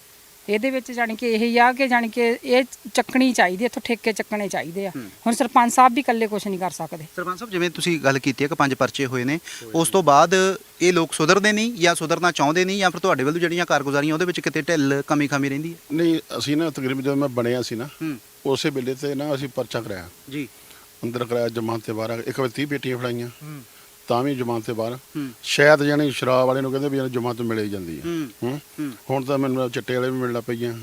ਇਹਦੇ ਵਿੱਚ ਜਾਣੀ ਕਿ ਇਹ ਹੀ ਆ ਕਿ ਜਾਣੀ ਕਿ ਇਹ ਚੱਕਣੀ ਚਾਹੀਦੀ ਇੱਥੋਂ ਠੇਕੇ ਚੱਕਣੇ ਚਾਹੀਦੇ ਆ। ਹੁਣ ਸਰਪੰਚ ਸਾਹਿਬ ਵੀ ਇਕੱਲੇ ਕੁਝ ਨਹੀਂ ਕਰ ਸਕਦੇ। ਸਰਪੰਚ ਸਾਹਿਬ ਜਿਵੇਂ ਤੁਸੀਂ ਗੱਲ ਕੀਤੀ ਹੈ ਕਿ ਪੰਜ ਪਰਚੇ ਹੋਏ ਨੇ ਉਸ ਤੋਂ ਬਾਅਦ ਇਹ ਲੋਕ ਸੁਧਰਦੇ ਨਹੀਂ ਜਾਂ ਸੁਧਰਨਾ ਚਾਹੁੰਦੇ ਨਹੀਂ ਜਾਂ ਫਿਰ ਤੁਹਾਡੇ ਵੱਲੋਂ ਜਿਹੜੀਆਂ ਕਾਰਗੁਜ਼ਾਰੀਆਂ ਉਹਦੇ ਵਿੱਚ ਕਿਤੇ ਢਿੱਲ ਕਮੀ ਖਾਮੀ ਰਹਿੰਦੀ ਹੈ? ਨਹੀਂ ਅਸੀਂ ਨਾ ਤਕਰੀਬਨ ਜਦੋਂ ਮੈਂ ਬਣਿਆ ਸੀ ਨਾ ਉਸੇ ਵੇਲੇ ਤੇ ਨਾ ਅਸੀਂ ਪਰਚਾ ਕਰਾਇਆ। ਜੀ। ਅੰਦਰ ਕਰਾਇਆ ਜਮਾਨਤ ਤੇ ਬਾਹਰ ਆ ਗਏ। ਇੱਕ ਵਾਰ 30 ਬੇਟੀਆਂ ਫੜਾਈਆਂ। ਹੂੰ। ਤਾਂ ਵੀ ਜਮਾਨਤ ਤੇ ਬਾਹਰ। ਸ਼ਾਇਦ ਜਾਨੀ ਸ਼ਰਾਬ ਵਾਲੇ ਨੂੰ ਕਹਿੰਦੇ ਵੀ ਇਹਨੂੰ ਜਮਾਨਤ ਮਿਲ ਜਾਂਦੀ ਹੈ। ਹੁਣ ਤਾਂ ਮੈਨੂੰ ਚਿੱਟੇ ਵਾਲੇ ਵੀ ਮਿਲਣਾ ਪਈਆਂ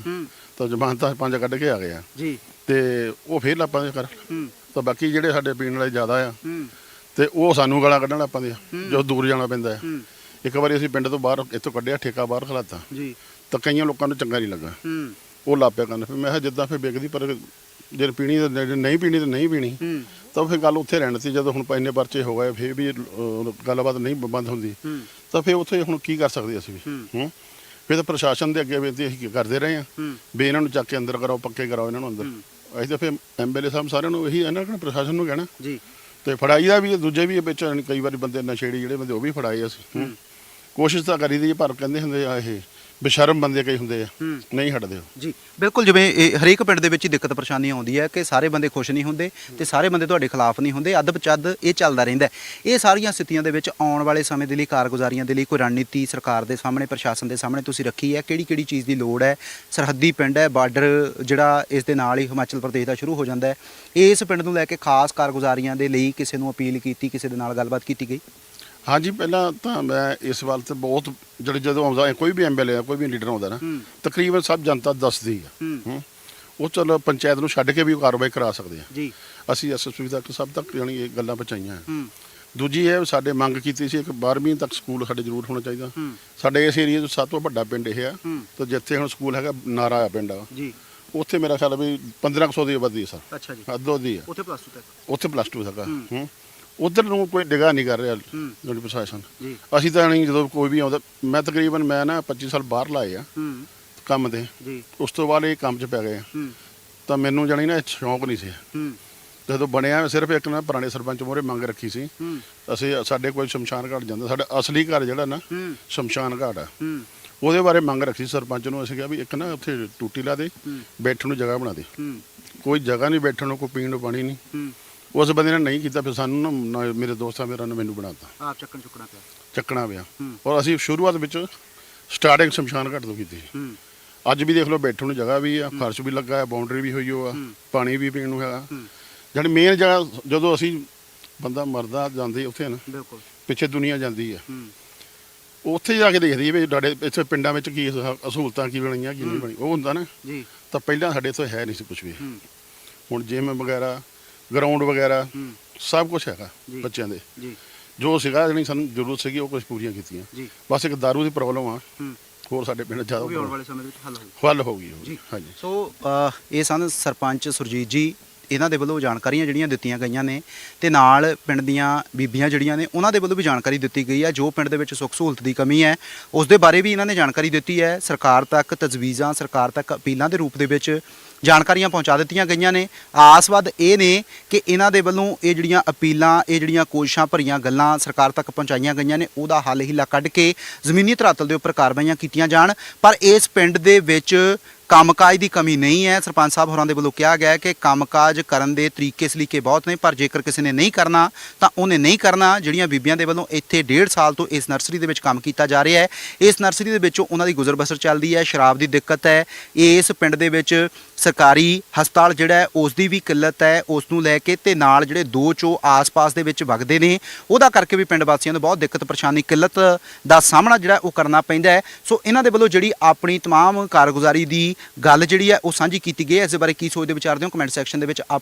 ਤਾਂ ਜਮਾਨਤਾਂ ਪੰਜ ਕੱਢ ਕੇ ਆ ਗਏ ਆ। ਜੀ। ਤੇ ਉਹ ਫੇਰ ਲਾਪਾਂ ਦੇ ਕਰ ਤਾਂ ਬਾਕੀ ਜਿਹੜੇ ਸਾਡੇ ਪੀਣ ਵਾਲੇ ਜ਼ਿਆਦਾ ਆ ਤੇ ਉਹ ਸਾਨੂੰ ਗਾਲਾਂ ਕੱਢਣ ਲੱਗ ਪੈਂਦੇ ਆ ਜੋ ਦੂਰ ਜਾਣਾ ਪੈਂਦਾ ਹੈ। ਇੱਕ ਵਾਰੀ ਅਸੀਂ ਪਿੰਡ ਤੋਂ ਬਾਹਰ ਇੱਥੋਂ ਕੱਢਿਆ ਠੇਕਾ ਬਾਹਰ ਖਲਾਤਾ ਜੀ। ਤਾਂ ਕਈਆਂ ਲੋਕਾਂ ਨੂੰ ਚੰਗਾ ਨਹੀਂ ਲੱਗਾ। ਉਹ ਲਾਪਿਆ ਕਰਨ ਫਿਰ ਮੈਂ ਕਿਹਾ ਜਿੱਦਾਂ ਫਿਰ ਵਿਕਦੀ ਪਰ ਜੇ ਪੀਣੀ ਤਾਂ ਨਹੀਂ ਪੀਣੀ ਤਾਂ ਨਹੀਂ ਪੀਣੀ। ਤਾਂ ਫਿਰ ਗੱਲ ਉੱਥੇ ਰਹਿਣ ਸੀ ਜਦੋਂ ਹੁਣ ਇੰਨੇ ਪਰਚੇ ਹੋ ਗਏ ਫਿਰ ਵੀ ਅਹ, ਗੱਲਬਾਤ ਨਹੀਂ ਬੰਦ ਹੁੰਦੀ। ਤਾਂ ਫਿਰ ਉੱਥੇ ਹੁਣ ਕੀ ਕਰ ਸਕਦੇ ਅਸੀਂ ਵੀ? ਹੂੰ। ਫਿਰ ਤਾਂ ਪ੍ਰਸ਼ਾਸਨ ਦੇ ਅੱਗੇ ਬੇਨਤੀ ਅਸੀਂ ਕਰਦੇ ਰਹੇ ਹਾਂ। ਵੀ ਇਹਨਾਂ ਨੂੰ ਚੱਕ ਕੇ ਅੰਦਰ ਕਰਾਓ ਪੱਕੇ ਕਰਾਓ ਇਹਨਾਂ ਨੂੰ ਅੰਦਰ। ਅਸੀਂ ਤਾਂ ਫਿਰ ਐਮਐਲਏ ਸਾਹਿਬ ਸਾਰਿਆਂ ਨੂੰ ਇਹੀ ਇਹਨਾਂ ਨੂੰ ਪ੍ਰਸ਼ਾਸਨ ਨੂੰ ਕਹਿਣਾ। ਜੀ। ਤੇ ਫੜਾਈ ਦਾ ਵੀ ਹੈ, ਦੂਜੇ ਵੀ ਵਿੱਚ ਕਈ ਵਾਰੀ ਬੰਦੇ ਨਸ਼ੇੜੀ ਜਿਹੜੇ ਬੰਦੇ ਉਹ ਵੀ ਫੜਾਏ ਅਸੀਂ। ਹੂੰ। ਕੋਸ਼ਿਸ਼ ਤਾਂ ਕਰੀਦੀ ਪਰ ਕਹਿੰਦੇ ਹੁੰਦੇ ਆ ਇਹ ਬੇਸ਼ਰਮ ਬੰਦੇ ਕਈ ਹੁੰਦੇ ਆ। ਨਹੀਂ ਹਟਦੇ ਉਹ। ਜੀ ਬਿਲਕੁਲ ਜਿਵੇਂ ਇਹ ਹਰੇਕ ਪਿੰਡ ਦੇ ਵਿੱਚ ਹੀ ਦਿੱਕਤ ਪਰੇਸ਼ਾਨੀ ਆਉਂਦੀ ਹੈ ਕਿ ਸਾਰੇ ਬੰਦੇ ਖੁਸ਼ ਨਹੀਂ ਹੁੰਦੇ ਤੇ ਸਾਰੇ ਬੰਦੇ ਤੁਹਾਡੇ ਖਿਲਾਫ ਨਹੀਂ ਹੁੰਦੇ ਅੱਧ ਬਚੱਦ ਇਹ ਚੱਲਦਾ ਰਹਿੰਦਾ ਹੈ। ਇਹ ਸਾਰੀਆਂ ਸਥਿਤੀਆਂ ਦੇ ਵਿੱਚ ਆਉਣ ਵਾਲੇ ਸਮੇਂ ਦੇ ਲਈ ਕਾਰਗੁਜ਼ਾਰੀਆਂ ਦੇ ਲਈ ਕੋਈ ਰਣਨੀਤੀ ਸਰਕਾਰ ਦੇ ਸਾਹਮਣੇ ਪ੍ਰਸ਼ਾਸਨ ਦੇ ਸਾਹਮਣੇ ਤੁਸੀਂ ਰੱਖੀ ਹੈ? ਕਿਹੜੀ ਕਿਹੜੀ ਚੀਜ਼ ਦੀ ਲੋੜ ਹੈ? ਸਰਹੱਦੀ ਪਿੰਡ ਹੈ ਬਾਰਡਰ ਜਿਹੜਾ ਇਸ ਦੇ ਨਾਲ ਹੀ ਹਿਮਾਚਲ ਪ੍ਰਦੇਸ਼ ਦਾ ਸ਼ੁਰੂ ਹੋ ਜਾਂਦਾ ਹੈ। ਇਸ ਪਿੰਡ ਨੂੰ ਲੈ ਕੇ ਖਾਸ ਕਾਰਗੁਜ਼ਾਰੀਆਂ ਦੇ ਲਈ ਕਿਸੇ ਨੂੰ ਅਪੀਲ ਕੀਤੀ ਕਿਸੇ ਦੇ ਨਾਲ ਗੱਲਬਾਤ ਕੀਤੀ ਗਈ? ਹਾਂਜੀ ਪਹਿਲਾਂ ਤਾਂ ਮੈਂ ਇਸ ਵੱਲ ਤੇ ਬਹੁਤ ਜਿਹੜੇ ਜਦੋਂ ਆਉਂਦਾ ਹੈ, ਕੋਈ ਵੀ ਐਮਐਲਏ ਕੋਈ ਵੀ ਲੀਡਰ ਆਉਂਦਾ ਨਾ ਹੂੰ। ਤਕਰੀਬਨ ਸਭ ਜਨਤਾ ਦੱਸਦੀ ਆ। ਹੂੰ। ਹੂੰ। ਉਹ ਚਲੋ ਪੰਚਾਇਤ ਨੂੰ ਛੱਡ ਕੇ ਵੀ ਉਹ ਕਾਰਵਾਈ ਕਰਾ ਸਕਦੇ ਆ। ਜੀ। ਅਸੀਂ ਐਸਐਸਪੀ ਤੱਕ ਸਭ ਤੱਕ ਜਾਣੀ ਇਹ ਗੱਲਾਂ ਪਹੁੰਚਾਈਆਂ ਹੂੰ। ਦੂਜੀ ਇਹ ਸਾਡੇ ਮੰਗ ਕੀਤੀ ਸੀ ਇੱਕ 12ਵੀਂ ਤੱਕ ਸਕੂਲ ਸਾਡੇ ਜ਼ਰੂਰ ਹੋਣਾ ਚਾਹੀਦਾ। ਹੂੰ। ਸਾਡੇ ਇਸ ਏਰੀਆ 'ਚ ਸਭ ਤੋਂ ਵੱਡਾ ਪਿੰਡ ਇਹ ਆ। ਹੂੰ। ਤੇ ਜਿੱਥੇ ਹੁਣ ਸਕੂਲ ਹੈਗਾ ਨਾਰਾ ਆ ਪਿੰਡ ਆ। ਜੀ। ਉੱਥੇ ਮੇਰਾ ਖਿਆਲ ਵੀ 1500 ਦੀ ਆਬਾਦੀ ਹੈ ਸਰ। ਅੱਛਾ ਜੀ। ਅੱਧੋ ਦੀ ਆ। ਉੱਥੇ ਪਲੱਸ 2 ਤੱਕ। ਉੱਥੇ ਪਲੱਸ 2 ਤੱਕ ਹੂੰ। ਉਧਰ ਨੂੰ ਕੋਈ ਨਿਗਾਹ ਨਹੀਂ ਕਰ ਰਿਹਾ ਜਿਹੜੀ ਪ੍ਰਸ਼ਾਸਨ ਅਸੀਂ ਤਾਂ ਨਹੀਂ ਜਦੋਂ ਕੋਈ ਵੀ ਆਉਂਦਾ ਮੈਂ ਤਕਰੀਬਨ ਮੈਂ ਨਾ 25 ਸਾਲ ਬਾਹਰ ਲਾਏ ਆ ਕੰਮ ਜੀ। ਉਸ ਤੋਂ ਬਾਅਦ ਇਹ ਕੰਮ 'ਚ ਪੈ ਗਏ ਤਾਂ ਮੈਨੂੰ ਜਾਣੀ ਨਾ ਸ਼ੌਂਕ ਨਹੀਂ ਸੀ। ਜਦੋਂ ਬਣਿਆ ਸਿਰਫ ਇੱਕ ਨਾ ਪੁਰਾਣੇ ਸਰਪੰਚ ਮੋਰੇ ਮੰਗ ਰੱਖੀ ਸੀ। ਅਸੀਂ ਸਾਡੇ ਕੋਈ ਸ਼ਮਸ਼ਾਨ ਘਾਟ ਜਾਂਦਾ ਸਾਡਾ ਅਸਲੀ ਘਰ ਜਿਹੜਾ ਨਾ ਸ਼ਮਸ਼ਾਨ ਘਾਟ ਆ। ਉਹਦੇ ਬਾਰੇ ਮੰਗ ਰੱਖੀ ਸਰਪੰਚ ਨੂੰ। ਅਸੀਂ ਕਿਹਾ ਵੀ ਇੱਕ ਨਾ ਉੱਥੇ ਟੂਟੀ ਲਾ ਦੇ ਬੈਠਣ ਨੂੰ ਜਗ੍ਹਾ ਬਣਾ ਦੇ। ਕੋਈ ਜਗ੍ਹਾ ਨਹੀਂ ਬੈਠਣ ਨੂੰ ਕੋਈ ਪੀਣ ਨੂੰ ਪਾਣੀ ਨਹੀਂ। ਉਸ ਬੰਦੇ ਨੇ ਨਹੀਂ ਕੀਤਾ ਫਿਰ ਸਾਨੂੰ ਨਾ ਨਾ ਮੇਰੇ ਦੋਸਤਾਂ ਮੇਰਾ ਨੇ ਮੈਨੂੰ ਬਣਾਤਾ ਆਪ ਚੱਕਣ ਚੁੱਕਣਾ ਪਿਆ। ਚੱਕਣਾ ਪਿਆ। ਹੂੰ। ਔਰ ਅਸੀਂ ਸ਼ੁਰੂਆਤ ਵਿੱਚ ਸਟਾਰਟਿੰਗ ਸ਼ਮਸ਼ਾਨ ਘਾਟ ਤੋਂ ਕੀਤੀ ਹੂੰ। ਅੱਜ ਵੀ ਦੇਖ ਲਓ ਬੈਠਣ ਨੂੰ ਜਗ੍ਹਾ ਵੀ ਆ ਫਰਸ਼ ਵੀ ਲੱਗਾ ਹੈ ਬਾਉਂਡਰੀ ਵੀ ਹੋਈ ਹੋ ਆ ਹੂੰ। ਪਾਣੀ ਵੀ ਪੀਣ ਨੂੰ ਹੈਗਾ। ਹੂੰ। ਜਾਣੀ ਮੇਨ ਜਗ੍ਹਾ ਜਦੋਂ ਅਸੀਂ ਬੰਦਾ ਮਰਦਾ ਜਾਂਦੇ ਉੱਥੇ ਨਾ ਬਿਲਕੁਲ। ਪਿੱਛੇ ਦੁਨੀਆ ਜਾਂਦੀ ਆ। ਹੂੰ। ਉੱਥੇ ਜਾ ਕੇ ਦੇਖਦੀ ਆ ਵੀ ਸਾਡੇ ਇੱਥੇ ਪਿੰਡਾਂ ਵਿੱਚ ਕੀ ਸਹੂਲਤਾਂ ਕੀ ਬਣੀਆਂ ਕੀ ਨਹੀਂ ਬਣੀ। ਉਹ ਹੁੰਦਾ ਨਾ ਜੀ। ਤਾਂ ਪਹਿਲਾਂ ਸਾਡੇ ਤੋਂ ਹੈ ਨਹੀਂ ਸੀ ਕੁਝ ਵੀ। ਹੂੰ। ਹੁਣ ਜਿਮ ਵਗੈਰਾ ਗਰਾਊਂਡ ਵਗੈਰਾ ਹੂੰ। ਸਭ ਕੁਝ ਹੈਗਾ ਜੀ। ਬੱਚਿਆਂ ਦੇ। ਜੀ। ਜੋ ਸੀਗਾ ਜਿਹੜੀ ਸਾਨੂੰ ਜ਼ਰੂਰਤ ਸੀਗੀ ਉਹ ਕੁਝ ਪੂਰੀਆਂ ਕੀਤੀਆਂ। ਜੀ। ਬਸ ਇੱਕ ਦਾਰੂ ਦੀ ਪ੍ਰੋਬਲਮ ਆ। ਹੂੰ। ਹੋਰ ਸਾਡੇ ਪਿੰਡ ਜ਼ਿਆਦਾ ਉਹ ਵੀ ਆਉਣ ਵਾਲੇ ਸਮੇਂ ਦੇ ਵਿੱਚ ਹੱਲ ਹੋਊ ਹੱਲ ਹੋ ਗਈ ਹੋ ਗਈ ਜੀ। ਹਾਂਜੀ। ਸੋ ਅ, ਇਹ ਸਨ ਸਰਪੰਚ ਸੁਰਜੀਤ ਜੀ। ਇਹਨਾਂ ਦੇ ਵੱਲੋਂ ਜਾਣਕਾਰੀਆਂ ਜਿਹੜੀਆਂ ਦਿੱਤੀਆਂ ਗਈਆਂ ਨੇ ਤੇ ਨਾਲ ਪਿੰਡ ਦੀਆਂ ਬੀਬੀਆਂ ਜਿਹੜੀਆਂ ਨੇ ਉਹਨਾਂ ਦੇ ਵੱਲੋਂ ਵੀ ਜਾਣਕਾਰੀ ਦਿੱਤੀ ਗਈ ਹੈ। ਜੋ ਪਿੰਡ ਦੇ ਵਿੱਚ ਸੁੱਖ ਸਹੂਲਤ ਦੀ ਕਮੀ ਹੈ ਉਸ ਦੇ ਬਾਰੇ ਵੀ ਇਹਨਾਂ ਨੇ ਜਾਣਕਾਰੀ ਦਿੱਤੀ ਹੈ। ਸਰਕਾਰ ਤੱਕ ਤਜਵੀਜ਼ਾਂ ਸਰਕਾਰ ਤੱਕ ਅਪੀਲਾਂ ਦੇ ਰੂਪ ਦੇ ਵਿੱਚ ਜਾਣਕਾਰੀਆਂ ਪਹੁੰਚਾ ਦਿੱਤੀਆਂ ਗਈਆਂ ਨੇ। ਆਸਵਾਦ ਇਹ ਨੇ ਕਿ ਇਹਨਾਂ ਦੇ ਵੱਲੋਂ ਇਹ ਜਿਹੜੀਆਂ ਅਪੀਲਾਂ, ਇਹ ਜਿਹੜੀਆਂ ਕੋਸ਼ਿਸ਼ਾਂ ਭਰੀਆਂ ਗੱਲਾਂ ਸਰਕਾਰ ਤੱਕ ਪਹੁੰਚਾਈਆਂ ਗਈਆਂ ਨੇ, ਉਹਦਾ ਹੱਲ ਹੀਲਾ ਕੱਢ ਕੇ ਜ਼ਮੀਨੀ ਧਰਾਤਲ ਦੇ ਉੱਪਰ ਕਾਰਵਾਈਆਂ ਕੀਤੀਆਂ ਜਾਣ। ਪਰ ਇਸ ਪਿੰਡ ਦੇ ਵਿੱਚ ਕੰਮਕਾਜ ਦੀ ਕਮੀ ਨਹੀਂ ਹੈ। ਸਰਪੰਚ ਸਾਹਿਬ ਹੋਰਾਂ ਦੇ ਵੱਲੋਂ ਕਿਹਾ ਗਿਆ ਹੈ ਕਿ ਕੰਮਕਾਜ ਕਰਨ ਦੇ ਤਰੀਕੇ ਸਲੀਕੇ ਬਹੁਤ ਨੇ, ਪਰ ਜੇਕਰ ਕਿਸੇ ਨੇ ਨਹੀਂ ਕਰਨਾ, ਤਾਂ ਉਹਨੇ ਨਹੀਂ ਕਰਨਾ। ਜਿਹੜੀਆਂ ਬੀਬੀਆਂ ਦੇ ਵੱਲੋਂ ਇੱਥੇ ਡੇਢ ਸਾਲ ਤੋਂ ਇਸ ਨਰਸਰੀ ਦੇ ਵਿੱਚ ਕੰਮ ਕੀਤਾ ਜਾ ਰਿਹਾ ਹੈ। ਇਸ ਨਰਸਰੀ ਦੇ ਵਿੱਚੋਂ ਉਹਨਾਂ ਦੀ ਗੁਜ਼ਰ ਬਸਰ ਚੱਲਦੀ ਹੈ, ਸ਼ਰਾਬ ਦੀ ਦਿੱਕਤ ਹੈ। ਇਸ ਪਿੰਡ ਦੇ ਵਿੱਚ ਸਰਕਾਰੀ ਹਸਪਤਾਲ ਜਿਹੜਾ ਹੈ ਉਸ ਦੀ ਵੀ ਕਿੱਲਤ ਹੈ ਉਸ ਨੂੰ ਲੈ ਕੇ ਤੇ ਨਾਲ ਜਿਹੜੇ ਦੋ ਚੋ ਆਸ-ਪਾਸ ਦੇ ਵਿੱਚ ਵਗਦੇ ਨੇ ਉਹਦਾ ਕਰਕੇ ਵੀ ਪਿੰਡ ਵਾਸੀਆਂ ਨੂੰ ਬਹੁਤ ਦਿੱਕਤ ਪਰੇਸ਼ਾਨੀ ਕਿੱਲਤ ਦਾ ਸਾਹਮਣਾ ਜਿਹੜਾ ਉਹ ਕਰਨਾ ਪੈਂਦਾ ਹੈ ਸੋ ਇਹਨਾਂ ਦੇ ਵੱਲੋਂ ਜਿਹੜੀ ਆਪਣੀ तमाम ਕਾਰਗੁਜ਼ਾਰੀ ਦੀ ਗੱਲ ਜਿਹੜੀ ਹੈ ਉਹ ਸਾਂਝੀ ਕੀਤੀ ਗਈ ਹੈ ਇਸ ਦੇ ਬਾਰੇ ਕੀ ਸੋਚਦੇ ਵਿਚਾਰਦੇ ਹੋ ਕਮੈਂਟ ਸੈਕਸ਼ਨ ਦੇ ਵਿੱਚ